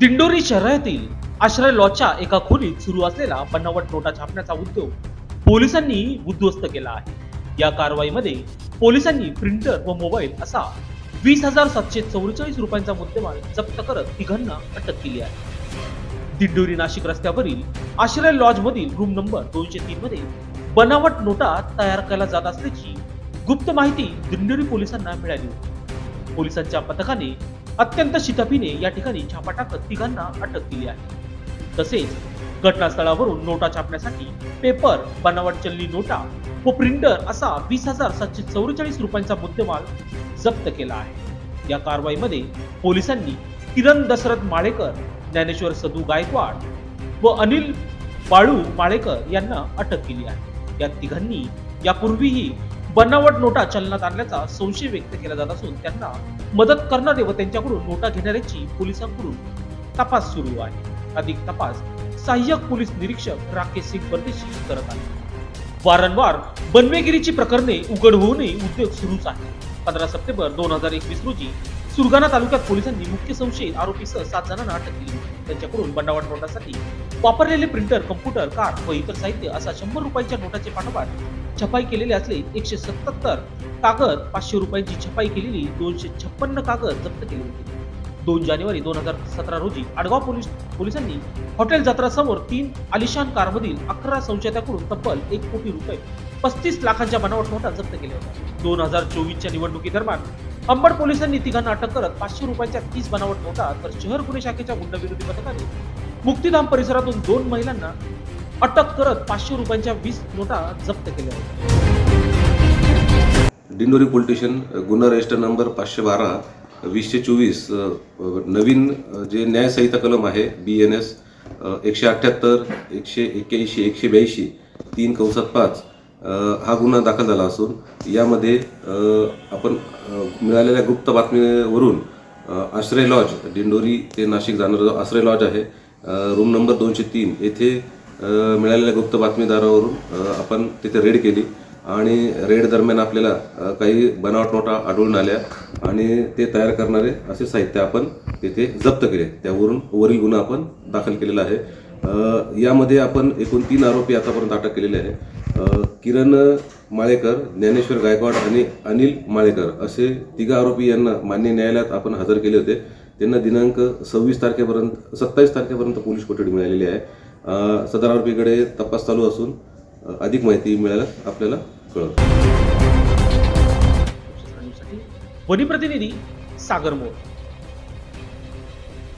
दिंडोरी शहरातील आश्रय लॉजच्या एका खोलीत सुरू असलेला बनावट नोटा छापण्याचा उद्योग पोलिसांनी उद्ध्वस्त केला आहे. या कारवाईमध्ये पोलिसांनी प्रिंटर व मोबाईल असा वीस हजार सातशे चौवेचाळीस रुपयांचा मुद्देमाल जप्त करत तिघांना अटक केली आहे. दिंडोरी नाशिक रस्त्यावरील आश्रय लॉज मधील रूम नंबर दोनशे तीन मध्ये बनावट नोटा तयार केल्या जात असल्याची गुप्त माहिती दिंडोरी पोलिसांना मिळाली होती. पोलिसांच्या पथकाने अत्यंत शिताफीने या ठिकाणी छापा टाकत तिघांना अटक केली आहे. तसेच घटनास्थळावरून नोटा छापण्यासाठी पेपर बनावट चलनी नोटा व प्रिंटर असा वीस हजार सातशे चौवेचाळीस रुपयांचा मुद्देमाल जप्त केला आहे. या कारवाईमध्ये पोलिसांनी किरण दशरथ माळेकर ज्ञानेश्वर सदू गायकवाड व अनिल बाळू माळेकर यांना अटक केली आहे. या तिघांनी यापूर्वीही बनावट नोटा चलनात आणल्याचा संशय व्यक्त केला जात असून त्यांना मदत करणारे व त्यांच्याकडून नोटा घेणाऱ्याची पोलिसांकडून तपास सुरू आहे. अधिक तपास सहाय्यक पोलीस निरीक्षक राकेश सिंग परदेशी करत आहे वारंवार बनवेगिरीची प्रकरणे उघड होऊनही उद्योग सुरूच आहे. पंधरा सप्टेंबर दोन हजार एकवीस रोजी सुरगाणा तालुक्यात पोलिसांनी मुख्य संशयित आरोपीसह सात जणांना अटक केली त्यांच्याकडून बनावट नोटासाठी वापरलेले प्रिंटर कम्प्युटर कार व इतर साहित्य असा शंभर रुपयांच्या नोटाचे पाठोपाठ छपाई केलेले असले एकशे सत्याहत्तर कागद पाचशे रुपयांची छपाई केलेली दोनशे छप्पन्न कागद जप्त केले होते. दोन जानेवारी दोन हजार सतरा रोजी आडगाव पोलीस पोलिसांनी हॉटेल जत्रा समोर तीन आलिशान कारमधील अकरा संशयताकडून तब्बल एक कोटी रुपये पस्तीस लाखांच्या बनावट नोटा जप्त केल्या होत्या. दोन हजार चोवीसच्या निवडणुकीदरम्यान अंबड पोलिसांनी तिघांना अटक करत पाचशे रुपयांच्या तीस बनावट नोटा तर शहर गुन्हे शाखेच्या गुंडविरोधी पथकाने मुक्तीधाम परिसरातून दोन महिलांना अटक करत पाचशे रुपयांच्या वीस नोटा जप्त केल्या होत्या. दिंडोरी पोलीस स्टेशन गुन्हा रजिस्टर नंबर पाचशे बारा वीसशे चोवीस नवीन जे न्यायसंहिता कलम आहे बी एन एस एकशे अठ्ठ्याहत्तर एकशे एक्क्याऐंशी एकशे ब्याऐंशी तीन कंसात पाच हा गुन्हा दाखल झाला असून यामध्ये आपण मिळालेल्या गुप्त बातमीवरून आश्रय लॉज दिंडोरी ते नाशिक जाणारा जो आश्रय लॉज आहे रूम नंबर दोनशे तीन येथे मिळालेल्या गुप्त बातमीदारावरून आपण तिथे रेड केली. आणि रेड दरम्यान आपल्याला काही बनावट नोटा आढळून आल्या. आणि ते तयार करणारे असे साहित्य आपण तिथे जप्त केले. त्यावरून वरील गुन्हा आपण दाखल केलेला आहे. यामध्ये आपण एकूण तीन आरोपी आतापर्यंत अटक केलेले आहे किरण माळेकर ज्ञानेश्वर गायकवाड आणि अनिल माळेकर असे तिघा आरोपी यांना मान्य न्यायालयात आपण हजर केले होते. त्यांना दिनांक सव्वीस तारखेपर्यंत सत्तावीस तारखेपर्यंत पोलीस कोठडी मिळालेली आहे. सदर आरोपीकडे तपास चालू असून अधिक माहिती मिळायला आपल्याला कळवतो वनी प्रतिनिधी सागर मोर.